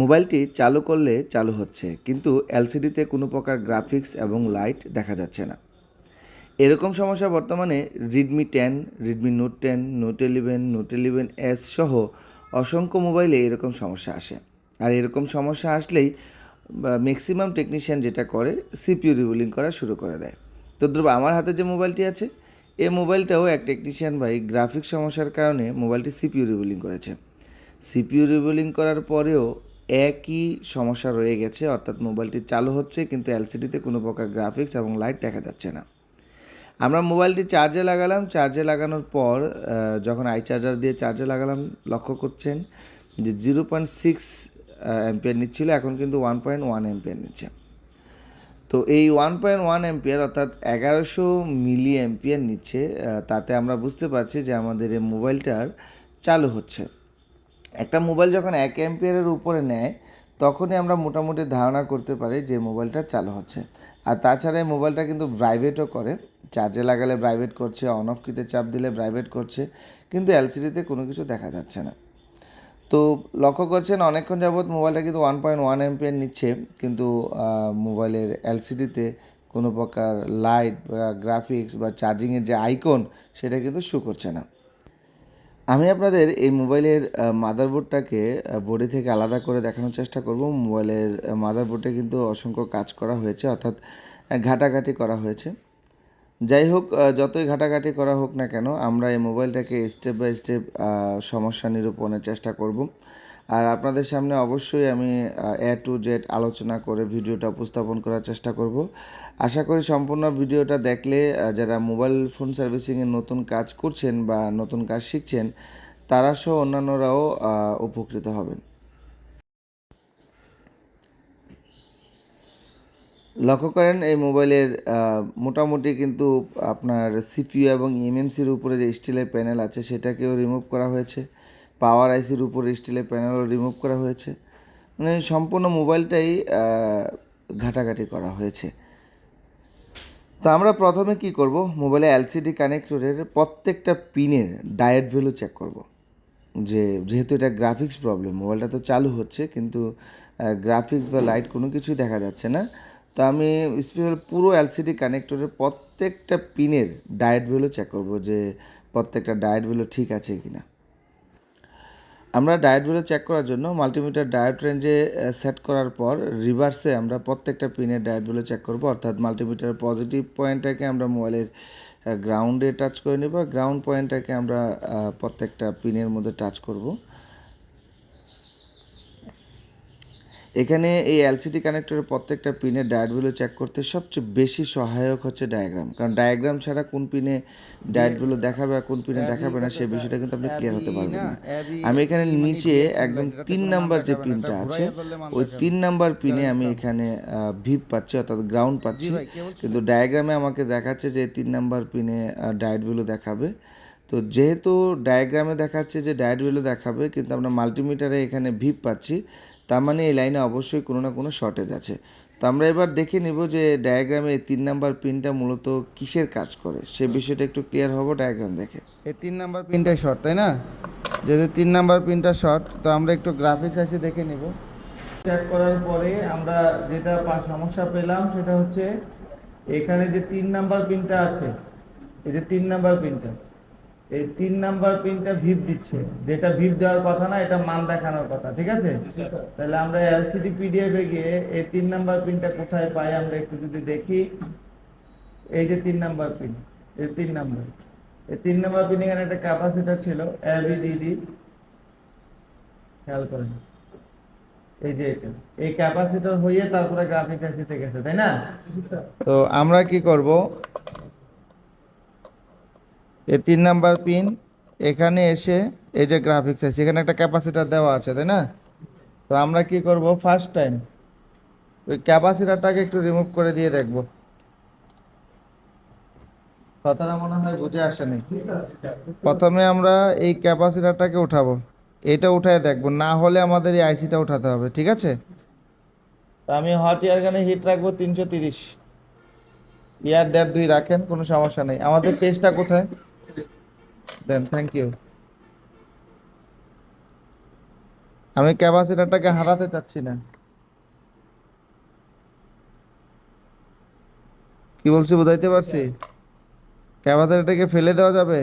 মোবাইলটি চালু করলে চালু হচ্ছে, কিন্তু এলসিডিতে কোনো প্রকার গ্রাফিক্স এবং লাইট দেখা যাচ্ছে না। এরকম সমস্যা বর্তমানে Redmi ten Redmi Note ten Note eleven Note eleven S সহ অসংখ্য মোবাইলে এরকম সমস্যা আসে। আর এরকম সমস্যা আসলেই ম্যাক্সিমাম টেকনিশিয়ান যেটা করে সিপিইউ রিবুলিং করা শুরু করে দেয়। তো ধ্রুব, আমার হাতে যে মোবাইলটি আছে এই মোবাইলটাও এক টেকনিশিয়ান ভাই গ্রাফিক সমস্যার কারণে মোবাইলটি সিপিইউ রিবুলিং করেছে। সিপিইউ রিবুলিং করার পরেও একই সমস্যা রয়ে গেছে, অর্থাৎ মোবাইলটি চালু হচ্ছে, কিন্তু এলসিডিতে কোনো প্রকার গ্রাফিক্স এবং লাইট দেখা যাচ্ছে না। আমরা মোবাইলটি চার্জে লাগালাম চার্জে লাগানোর পর যখন আই চার্জার দিয়ে চার্জে লাগালাম, লক্ষ্য করছেন যে জিরো পয়েন্ট সিক্স অ্যাম্পিয়ার নিচ্ছিল, এখন কিন্তু ওয়ান পয়েন্ট ওয়ান অ্যাম্পিয়ার নিচ্ছে। তো এই ওয়ান পয়েন্ট ওয়ান অ্যাম্পিয়ার অর্থাৎ এগারোশো মিলি অ্যাম্পিয়ার নিচ্ছে তাতে আমরা বুঝতে পারছি যে আমাদের এই মোবাইলটার চালু হচ্ছে। একটা মোবাইল যখন এক অ্যাম্পিয়ারের উপরে নেয়, তখনই আমরা মোটামুটি ধারণা করতে পারি যে মোবাইলটা চালু হচ্ছে। আর তাছাড়া এই মোবাইলটা কিন্তু প্রাইভেটও করে। চার্জে লাগালে প্রাইভেট করছে অন অফ কিতে চাপ দিলে প্রাইভেট করছে, কিন্তু এলসিডিতে কোনো কিছু দেখা যাচ্ছে না। তো লক্ষ্য করছেন, অনেকক্ষণ যাবৎ মোবাইলটা কিন্তু ওয়ান পয়েন্ট ওয়ান এমপিএর নিচ্ছে, কিন্তু মোবাইলের এলসিডিতে কোনো প্রকার লাইট বা গ্রাফিক্স বা চার্জিংয়ের যে আইকন সেটা কিন্তু শো করছে না। আমি আপনাদের এই মোবাইলের মাদারবোর্ডটাকে বডি থেকে আলাদা করে দেখানোর চেষ্টা করব। মোবাইলের মাদারবোর্ডে কিন্তু অসংখ্য কাজ করা হয়েছে, অর্থাৎ ঘাটাঘাটি করা হয়েছে। যাই হোক যতই ঘাটাঘাটি করা হোক না কেন, আমরা এই মোবাইলটাকে স্টেপ বাই স্টেপ সমস্যা নিরূপণের চেষ্টা করব। আর আপনাদের সামনে অবশ্যই আমি এ টু জেড আলোচনা করে ভিডিওটা উপস্থাপন করার চেষ্টা করব। আশা করি সম্পূর্ণ ভিডিওটা দেখলে যারা মোবাইল ফোন সার্ভিসিংয়ে নতুন কাজ করছেন বা নতুন কাজ শিখছেন, তারা সহ অন্যান্যরাও উপকৃত হবেন। লক্ষ্য করেন, এই মোবাইলের মোটামুটি কিন্তু আপনার সিপিইউ এবং এমএমসির উপরে যে স্টিলের প্যানেল আছে, সেটাকেও রিমুভ করা হয়েছে। পাওয়ার আইসির উপরে স্টিলের প্যানেলও রিমুভ করা হয়েছে। মানে সম্পূর্ণ মোবাইলটাই ঘাটাঘাটি করা হয়েছে। তো আমরা প্রথমে কি করব? মোবাইলে এলসিডি কানেক্টরের প্রত্যেকটা পিনের ডায়েট ভ্যালু চেক করব। যে, যেহেতু এটা গ্রাফিক্স প্রবলেম মোবাইলটা তো চালু হচ্ছে, কিন্তু গ্রাফিক্স বা লাইট কোনো কিছুই দেখা যাচ্ছে না। তো আমি স্পেশাল পুরো এলসিডি কানেক্টরের প্রত্যেকটা পিনের ডায়েট ভ্যালু চেক করব যে, প্রত্যেকটা ডায়েট ভ্যালু ঠিক আছে কি না আমরা ডায়েট চেক করার জন্য মাল্টিমিটার ডায়েট রেঞ্জে সেট করার পর রিভার্সে আমরা প্রত্যেকটা পিনের ডায়েট চেক করব। অর্থাৎ মাল্টিমিটার পজিটিভ পয়েন্টটাকে আমরা মোবাইলের গ্রাউন্ডে টাচ করে নেব। গ্রাউন্ড পয়েন্টটাকে আমরা প্রত্যেকটা পিনের মধ্যে টাচ করব। এখানে এই এলসিডি কানেক্টরের প্রত্যেকটা পিনের ডায়েট ভ্যালু চেক করতে সবচেয়ে বেশি সহায়ক হচ্ছে ডায়াগ্রাম কারণ ডায়াগ্রাম ছাড়া কোন পিনে ডায়েট ভ্যালু দেখাবে আর কোন পিনে দেখাবে না সেই বিষয়টা কিন্তু আপনি ক্লিয়ার হতে পারবেন না আমি এখানে নিচে একদম তিন নাম্বার যে পিনটা আছে ওই তিন নাম্বার পিনে আমি এখানে ভিপ পাচ্ছি অর্থাৎ গ্রাউন্ড পাচ্ছি। কিন্তু ডায়াগ্রামে আমাকে দেখাচ্ছে যে তিন নাম্বার পিনে ডায়েট ভ্যালু দেখাবে। তো যেহেতু ডায়াগ্রামে দেখাচ্ছে যে ডায়েট ভ্যালু দেখাবে কিন্তু আমরা মাল্টিমিটারে এখানে ভিপ পাচ্ছি তার মানে এই লাইনে অবশ্যই কোনো না কোনো শর্টেজ আছে। তো আমরা এবার দেখে নিব যে ডায়াগ্রামে এই তিন নাম্বার পিনটা মূলত কিসের কাজ করে? সে বিষয়টা একটু ক্লিয়ার হব ডায়াগ্রাম দেখে। এই তিন নাম্বার পিনটাই শর্ট তাই না? যদি তিন নাম্বার পিনটা শর্ট তো আমরা একটু গ্রাফিক্স আছে দেখে নিব। চেক করার পরে আমরা যেটা সমস্যা পেলাম সেটা হচ্ছে এখানে যে তিন নাম্বার পিনটা আছে এই যে তিন নাম্বার পিনটা এই তিন নাম্বার পিনটা ভিপ দিচ্ছে। যেটা ভিপ দেওয়ার কথা না এটা মান দেখানোর কথা ঠিক আছে? তাহলে আমরা এলসিডি পিডিএফ এ গিয়ে এই তিন নাম্বার পিনটা কোথায় পাই আমরা একটু যদি দেখি। এই যে তিন নাম্বার পিন এই তিন নাম্বার। এই তিন নাম্বার পিন এখানে একটা ক্যাপাসিটর ছিল এভিডিডি খেয়াল করেন। এই যে এটা। এই ক্যাপাসিটর হয়ে তারপরে গ্রাফিক আইসিতে গেছে তাই না? তো আমরা কি করব? এই তিন নাম্বার পিন, এখানে এসে এই যে গ্রাফিক্স আছে, এখানে একটা ক্যাপাসিটার দেওয়া আছে, তাই না? তো আমরা কি করব? ফার্স্ট টাইম ওই ক্যাপাসিটারটাকে একটু রিমুভ করে দিয়ে দেখব। কথাটা মনে হয় বুঝে আসেনি। প্রথমে আমরা এই ক্যাপাসিটরটাকে উঠাবো। এটা উঠায় দেখব, না হলে আমাদের এই আইসিটা উঠাতে হবে, ঠিক আছে? তো আমি হট এয়ার গানে হিট রাখব তিনশো তিরিশ। ইয়ার দেড় দুই রাখেন, কোনো সমস্যা নেই। আমাদের পেজটা কোথায়? দেন থ্যাংক ইউ আমি ক্যাপাসিটারটাকে হারাতে চাচ্ছি না। কি বলছি, বুঝাইতে পারছি? ক্যাপাসিটারটাকে ফেলে দেওয়া যাবে?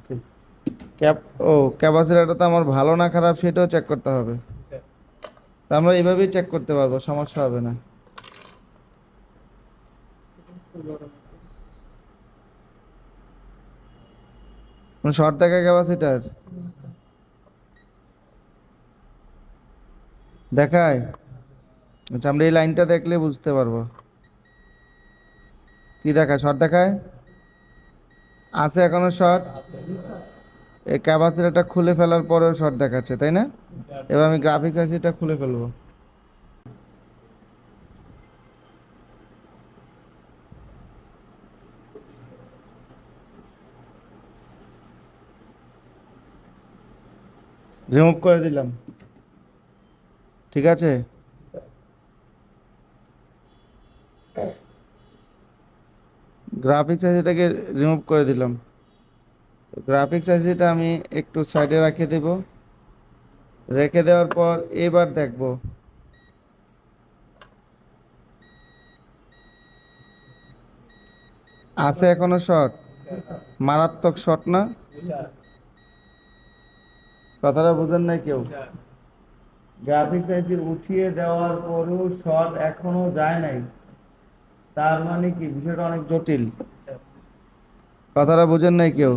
ওকে ক্যাপ ও ক্যাপাসিটারটা তো আমার ভালো না খারাপ সেটাও চেক করতে হবে। তা আমরা এইভাবেই চেক করতে পারব সমস্যা হবে না। কোনো শর্ট দেখা ক্যাপাসিটার দেখায়? আচ্ছা আমরা এই লাইনটা দেখলে বুঝতে পারব। কি দেখায়? শর্ট দেখায়? আছে এখনও শর্ট এই ক্যাপাসিটারটা খুলে ফেলার পরেও শর্ট দেখাচ্ছে, তাই না? এবার আমি গ্রাফিক্স আইসিটা খুলে ফেলব। রিমুভ করে দিলাম। ঠিক আছে? গ্রাফিক্স আইসিটাকে রিমুভ করে দিলাম। গ্রাফিক্স আইসিটা আমি একটু সাইডে রেখে দেব। রেখে দেওয়ার পর এবার দেখব। আছে এখনও শট মারাত্মক শট না? কথাটা বুঝেন নাই কেউ? গ্রাফিক্স আইসি উঠিয়ে দেওয়ার পরেও শট এখনও যায় নাই। তার মানে কি? বিষয়টা অনেক জটিল। কথাটা বুঝেন নাই কেউ?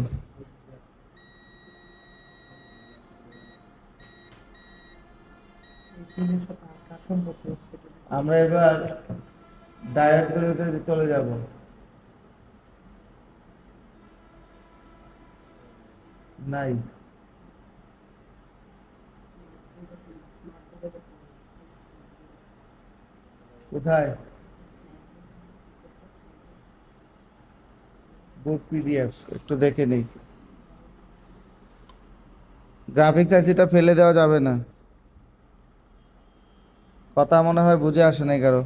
আমরা এবার ডায়েট বেরোতে চলে যাব। নাই। কোথায়? বুক পিডিএফ একটু দেখে নেই। গ্রাফিক্স আইসিটা ফেলে দেওয়া যাবে না। কথা মনে হয় বুঝে আসে নাই কারও।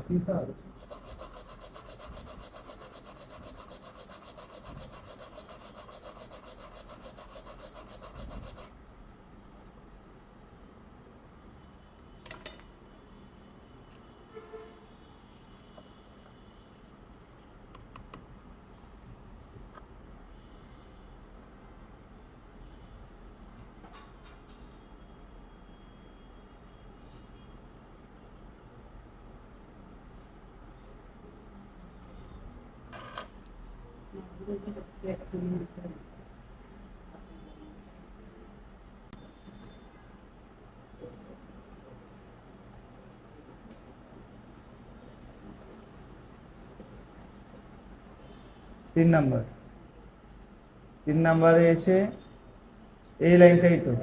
তিন নাম্বার। তিন নাম্বারে এসে এই লাইনটাই তো।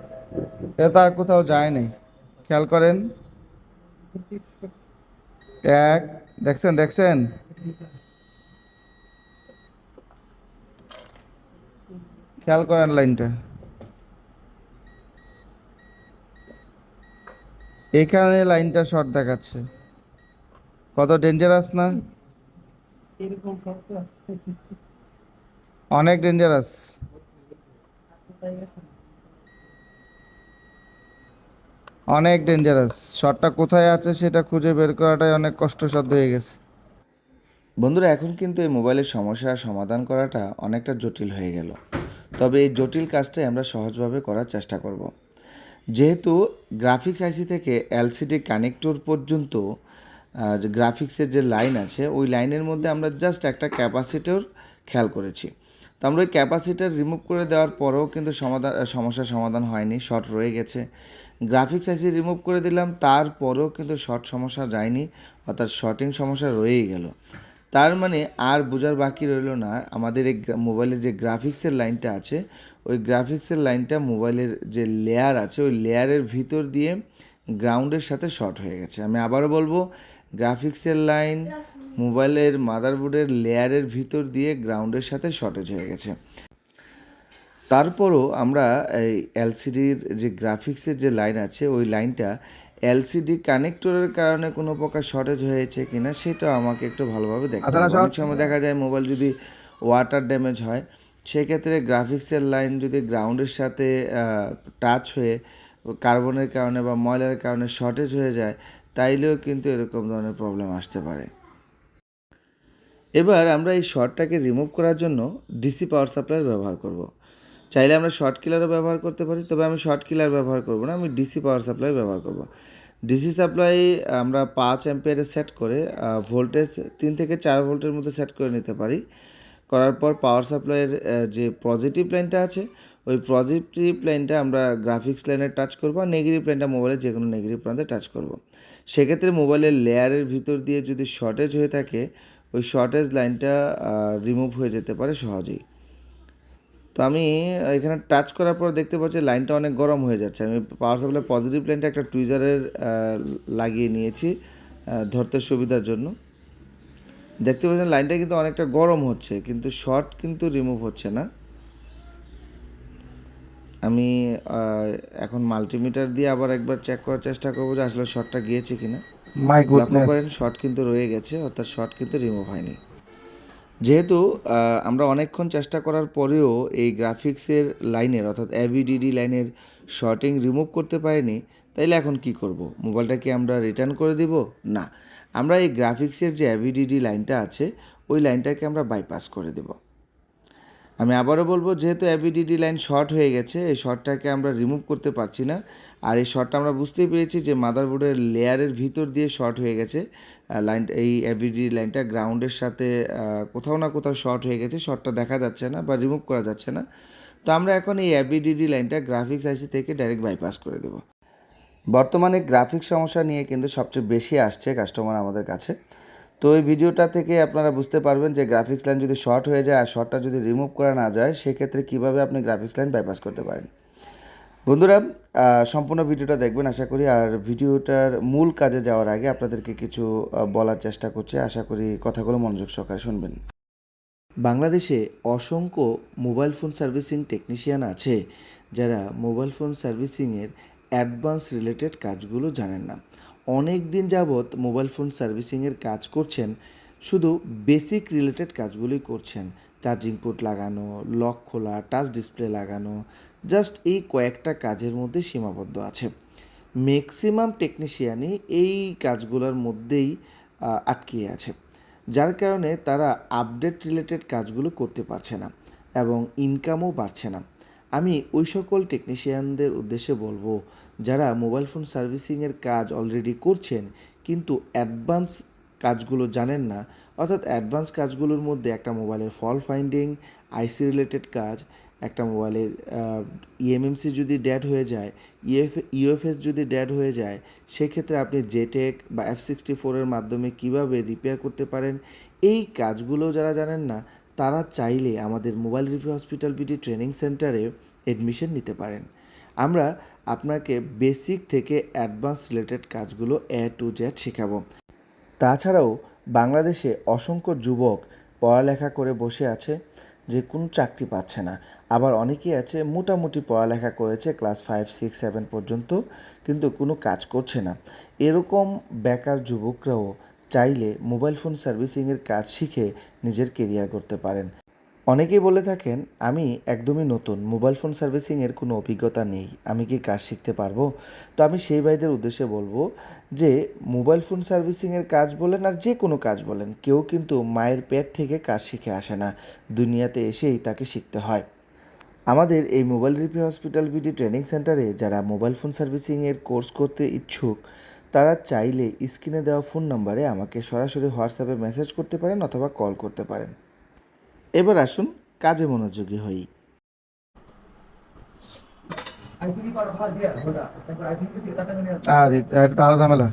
এটা আর কোথাও যায় নাই। খেয়াল করেন। এক, দেখছেন দেখছেন? খেয়াল করেন লাইনটা। এখানে লাইনটা শর্ট দেখাচ্ছে। কত ডেঞ্জারাস না? অনেক ডেঞ্জারাস অনেক ডেঞ্জারাস শটটা কোথায় আছে সেটা খুঁজে বের করাটাই অনেক কষ্টসাধ্য হয়ে গেছে। বন্ধুরা এখন কিন্তু এই মোবাইলের সমস্যার সমাধান করাটা অনেকটা জটিল হয়ে গেল। তবে এই জটিল কাজটাই আমরা সহজভাবে করার চেষ্টা করব। যেহেতু গ্রাফিক্স আইসি থেকে এলসিডি কানেক্টর পর্যন্ত যে গ্রাফিক্সের যে লাইন আছে, ওই লাইনের মধ্যে আমরা জাস্ট একটা ক্যাপাসিটর খেয়াল করেছি। তো আমরা ওই ক্যাপাসিটার রিমুভ করে দেওয়ার পরেও কিন্তু সমাধান সমস্যার সমাধান হয়নি, শর্ট রয়ে গেছে। গ্রাফিক্স আইসি রিমুভ করে দিলাম, তারপরেও কিন্তু শর্ট সমস্যা যায়নি, অর্থাৎ শর্টিং সমস্যা রয়েই গেল। তার মানে আর বোঝার বাকি রইল না। আমাদের এই মোবাইলের যে গ্রাফিক্সের লাইনটা আছে, ওই গ্রাফিক্সের লাইনটা মোবাইলের যে লেয়ার আছে, ওই লেয়ারের ভিতর দিয়ে গ্রাউন্ডের সাথে শর্ট হয়ে গেছে। আমি আবারও বলব গ্রাফিক্সের লাইন মোবাইলের মাদারবোর্ডের লেয়ারের ভিতর দিয়ে গ্রাউন্ডের সাথে শর্টেজ হয়ে গেছে। তারপরও আমরা এই এলসিডির যে গ্রাফিক্সের যে লাইন আছে, ওই লাইনটা এলসিডি কানেক্টরের কারণে কোনো প্রকার শর্টেজ হয়েছে কিনা সেটা আমাকে একটু ভালোভাবে দেখতে আচ্ছা, short- অনেক সময় দেখা যায় মোবাইল যদি ওয়াটার ড্যামেজ হয় সেক্ষেত্রে গ্রাফিক্সের লাইন যদি গ্রাউন্ডের সাথে টাচ হয়ে কার্বনের কারণে বা ময়লার কারণে শর্টেজ হয়ে যায় তাইলেও কিন্তু এরকম ধরনের প্রবলেম আসতে পারে এবার আমরা এই শর্টটাকে রিমুভ করার জন্য ডিসি পাওয়ার সাপ্লাইয়ের ব্যবহার করব। চাইলে আমরা শর্ট কিলারও ব্যবহার করতে পারি, তবে আমি শর্ট কিলার ব্যবহার করব না, আমি ডিসি পাওয়ার সাপ্লাই ব্যবহার করব। ডিসি সাপ্লাই আমরা পাঁচ অ্যাম্পিয়ারে সেট করে ভোল্টেজ তিন থেকে চার ভোল্টের মধ্যে সেট করে নিতে পারি করার পর পাওয়ার সাপ্লাইয়ের যে পজিটিভ লাইনটা আছে, ওই পজিটিভ লাইনটা আমরা গ্রাফিক্স লাইনে টাচ করব আর নেগেটিভ লাইনটা মোবাইলের যে কোনো নেগেটিভ প্রান্তে টাচ করব। সেক্ষেত্রে মোবাইলের লেয়ারের ভিতর দিয়ে যদি শর্টেজ হয়ে থাকে, ওই শর্টেজ লাইনটা রিমুভ হয়ে যেতে পারে সহজেই তো আমি এখানে টাচ করার পর দেখতে পাচ্ছি লাইনটা অনেক গরম হয়ে যাচ্ছে। আমি পাওয়ার সাপ্লাই পজিটিভ লাইনটা একটা টুইজারের লাগিয়ে নিয়েছি ধরতে সুবিধার জন্য। দেখতে পাচ্ছেন লাইনটা কিন্তু অনেকটা গরম হচ্ছে কিন্তু শর্ট কিন্তু রিমুভ হচ্ছে না। আমি এখন মাল্টিমিটার দিয়ে আবার একবার চেক করার চেষ্টা করব যে আসলে শর্টটা গিয়েছে কিনা। মাই করেন শর্ট কিন্তু রয়ে গেছে অর্থাৎ শর্ট কিন্তু রিমুভ হয়নি। যেহেতু আমরা অনেকক্ষণ চেষ্টা করার পরেও এই গ্রাফিক্সের লাইনের, অর্থাৎ এভিডিডি লাইনের শর্টিং রিমুভ করতে পারিনি, তাইলে এখন কি করব? মোবাইলটা কি আমরা রিটার্ন করে দিব? না। আমরা এই গ্রাফিক্সের যে এভিডিডি লাইনটা আছে, ওই লাইনটাকে আমরা বাইপাস করে দেব। আমি আবারও বলব, যেহেতু এভিডিডি লাইন শর্ট হয়ে গেছে, এই শর্টটাকে আমরা রিমুভ করতে পারছি না। আর এই শর্টটা আমরা বুঝতেই পেরেছি যে মাদারবোর্ডের লেয়ারের ভিতর দিয়ে শর্ট হয়ে গেছে। লাইন এই এভিডিডি লাইনটা গ্রাউন্ডের সাথে কোথাও না কোথাও শর্ট হয়ে গেছে। শর্টটা দেখা যাচ্ছে না বা রিমুভ করা যাচ্ছে না। তো আমরা এখন এই এভিডিডি লাইনটা গ্রাফিক্স আইসি থেকে ডাইরেক্ট বাইপাস করে দেব। বর্তমানে গ্রাফিক্স সমস্যা নিয়ে কিন্তু সবচেয়ে বেশি আসছে কাস্টমার আমাদের কাছে। তো এই ভিডিওটা থেকে আপনারা বুঝতে পারবেন যে গ্রাফিক্স লাইন যদি শর্ট হয়ে যায় আর শর্টটা যদি রিমুভ করা না যায়, সেক্ষেত্রে কীভাবে আপনি গ্রাফিক্স লাইন বাইপাস করতে পারেন? বন্ধুরা সম্পূর্ণ ভিডিওটা দেখবেন আশা করি। আর ভিডিওটার মূল কাজে যাওয়ার আগে আপনাদেরকে কিছু বলার চেষ্টা করছি। আশা করি কথাগুলো মনোযোগ সহকারে শুনবেন। বাংলাদেশে অসংখ্য মোবাইল ফোন সার্ভিসিং টেকনিশিয়ান আছে যারা মোবাইল ফোন সার্ভিসিংয়ের অ্যাডভান্স রিলেটেড কাজগুলো জানেন না। অনেক দিন যাবৎ মোবাইল ফোন সার্ভিসিংয়ের কাজ করছেন শুধু বেসিক রিলেটেড কাজগুলোই করছেন। চার্জিং পোর্ট লাগানো লক খোলা টাচ ডিসপ্লে লাগানো জাস্ট এই কয়েকটা কাজের মধ্যে সীমাবদ্ধ আছে। ম্যাক্সিমাম টেকনিশিয়ানই এই কাজগুলোর মধ্যেই আহ, আটকিয়ে আছে। যার কারণে তারা আপডেট রিলেটেড কাজগুলো করতে পারছে না এবং ইনকামও বাড়ছে না। আমি ওই সকল টেকনিশিয়ানদের উদ্দেশ্যে বলব যারা মোবাইল ফোন সার্ভিসিংয়ের কাজ অলরেডি করছেন, কিন্তু অ্যাডভান্স কাজগুলো জানেন না, অর্থাৎ অ্যাডভান্স কাজগুলোর মধ্যে একটা মোবাইলের ফল ফাইন্ডিং আইসি রিলেটেড কাজ, একটা মোবাইলের ইএমএমসি যদি ড্যাড হয়ে যায় ইএফ ইউএফএস যদি ড্যাড হয়ে যায়, সেক্ষেত্রে আপনি জেটেক বা এফ সিক্সটি ফোরের মাধ্যমে কীভাবে রিপেয়ার করতে পারেন? এই কাজগুলো যারা জানেন না, তারা চাইলে আমাদের mobile review hospital BD training সেন্টারে এডমিশন নিতে পারেন। আমরা আপনাকে বেসিক থেকে অ্যাডভান্স রিলেটেড কাজগুলো এ টু জেড শেখাবো। তাছাড়াও বাংলাদেশে অসংখ্য যুবক পড়ালেখা করে বসে আছে, যে কোনো চাকরি পাচ্ছে না। আবার অনেকেই আছে মোটামুটি পড়ালেখা করেছে ক্লাস ফাইভ সিক্স সেভেন পর্যন্ত, কিন্তু কোনো কাজ করছে না। এরকম বেকার যুবকরাও চাইলে মোবাইল ফোন সার্ভিসিংয়ের কাজ শিখে নিজের কেরিয়ার করতে পারেন। অনেকেই বলে থাকেন, আমি একদমই নতুন, মোবাইল ফোন সার্ভিসিংয়ের কোনো অভিজ্ঞতা নেই, আমি কি কাজ শিখতে পারব? তো আমি সেই ভাইদের উদ্দেশ্যে বলব যে, মোবাইল ফোন সার্ভিসিংয়ের কাজ বলেন আর যে কোনো কাজ বলেন, কেউ কিন্তু মায়ের পেট থেকে কাজ শিখে আসে না, দুনিয়াতে এসেই তাকে শিখতে হয়। আমাদের এই mobile repair hospital BD training সেন্টারে যারা মোবাইল ফোন সার্ভিসিংয়ের কোর্স করতে ইচ্ছুক, তারা চাইলে স্ক্রিনে দেওয়া ফোন নম্বরে আমাকে সরাসরি হোয়াটসঅ্যাপে মেসেজ করতে পারেন অথবা কল করতে পারেন। এবার আসুন কাজে মনোযোগী হই। আর ঝামেলা।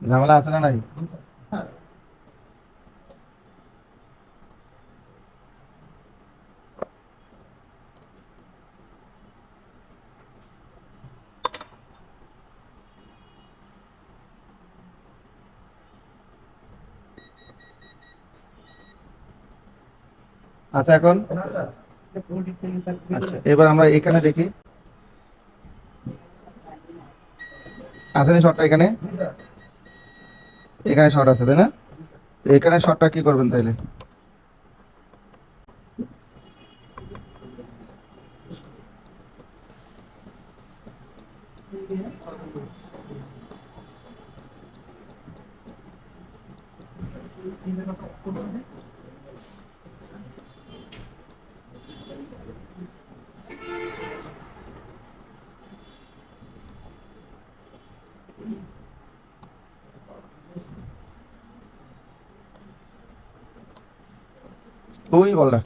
ঝামেলা আছে না নাই? আচ্ছা এখন? আচ্ছা এবার আমরা এখানে দেখি। আছে না শর্টটা এখানে? এখানে শর্ট আছে, তাই না? এখানে শর্টটা কি করবেন তাইলে? স্ক্রিনের ওই বলটা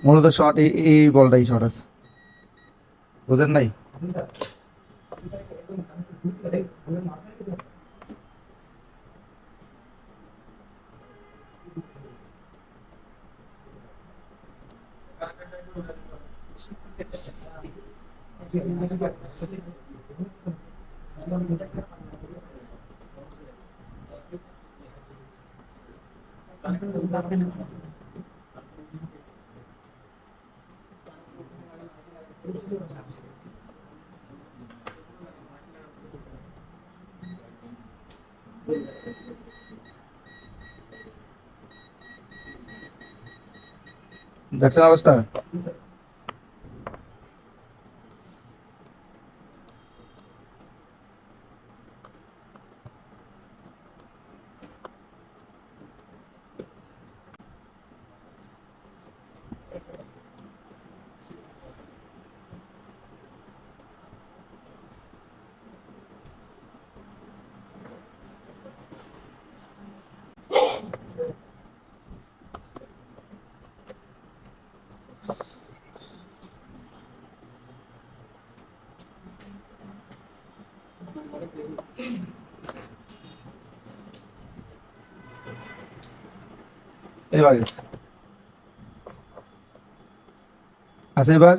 মূলত শট এই বলটাই শট আছে। বুঝেন নাই জি স্যার জি স্যার একদম আমি ঘুরতে যাই আমি মাঝখানে গেছি দেখছেন এবার গেছে আছে এবার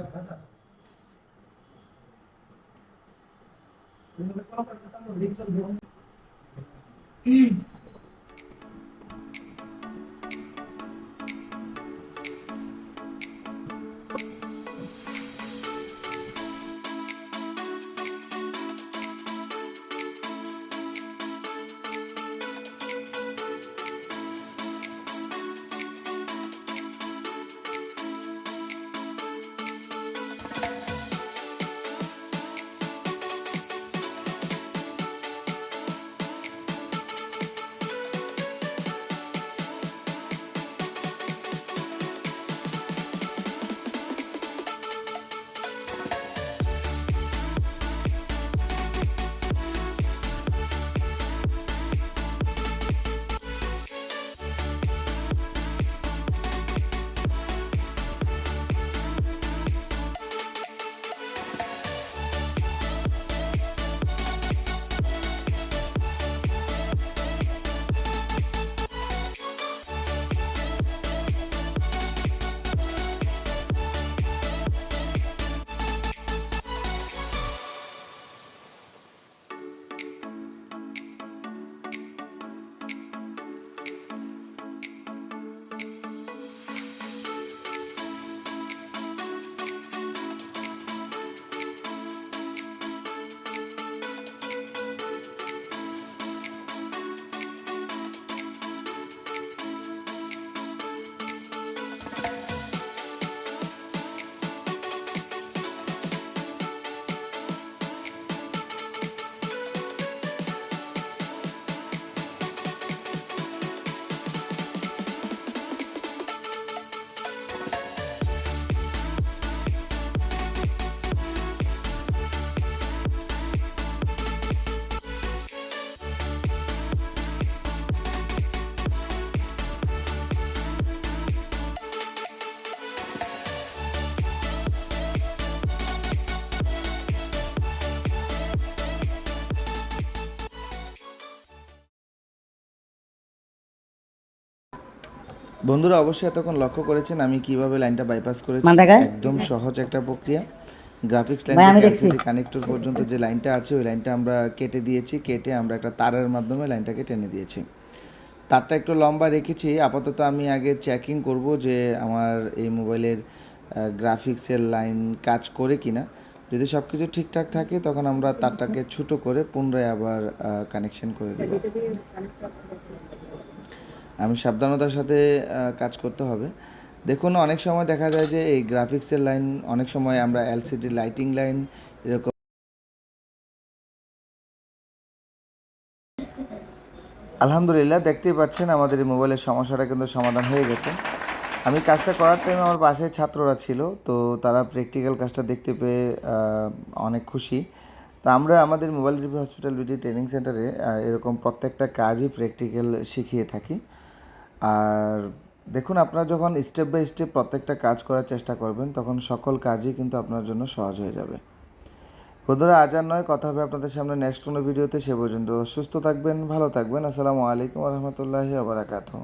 বন্ধুরা অবশ্যই এতক্ষণ লক্ষ্য করেছেন আমি কীভাবে লাইনটা বাইপাস করেছি। একদম সহজ একটা প্রক্রিয়া। গ্রাফিক্স লাইন কানেক্টর পর্যন্ত যে লাইনটা আছে ওই লাইনটা আমরা কেটে দিয়েছি। কেটে আমরা একটা তারের মাধ্যমে লাইনটাকে টেনে দিয়েছি। তারটা একটু লম্বা রেখেছি। আপাতত আমি আগে চেকিং করব যে আমার এই মোবাইলের গ্রাফিক্সের লাইন কাজ করে কিনা। যদি সব কিছু ঠিকঠাক থাকে তখন আমরা তারটাকে ছোটো করে পুনরায় আবার কানেকশন করে দেব। আমি সাবধানতার সাথে কাজ করতে হবে। দেখুন, অনেক সময় দেখা যায় যে এই গ্রাফিক্সের লাইন অনেক সময় আমরা এলসিডি লাইটিং লাইন এরকম আলহামদুলিল্লাহ, দেখতেই পাচ্ছেন আমাদের এই মোবাইলের সমস্যাটা কিন্তু সমাধান হয়ে গেছে। আমি কাজটা করার টাইমে আমার বাসায় ছাত্ররা ছিল, তো তারা প্র্যাকটিক্যাল কাজটা দেখতে পেয়ে অনেক খুশি। তো আমরা আমাদের mobile review hospital BD training সেন্টারে এরকম প্রত্যেকটা কাজই প্র্যাকটিক্যাল শিখিয়ে থাকি। আর দেখুন, আপনারা যখন স্টেপ বাই স্টেপ প্রত্যেকটা কাজ করার চেষ্টা করবেন, তখন সকল কাজই কিন্তু আপনার জন্য সহজ হয়ে যাবে। বন্ধুরা, আজ আর নয়, কথা হবে আপনাদের সামনে নেক্সট কোনো ভিডিওতে, সে পর্যন্ত সুস্থ থাকবেন, ভালো থাকবেন, আসসালামু আলাইকুম রহমতুল্লাহি আবরাকাতুহ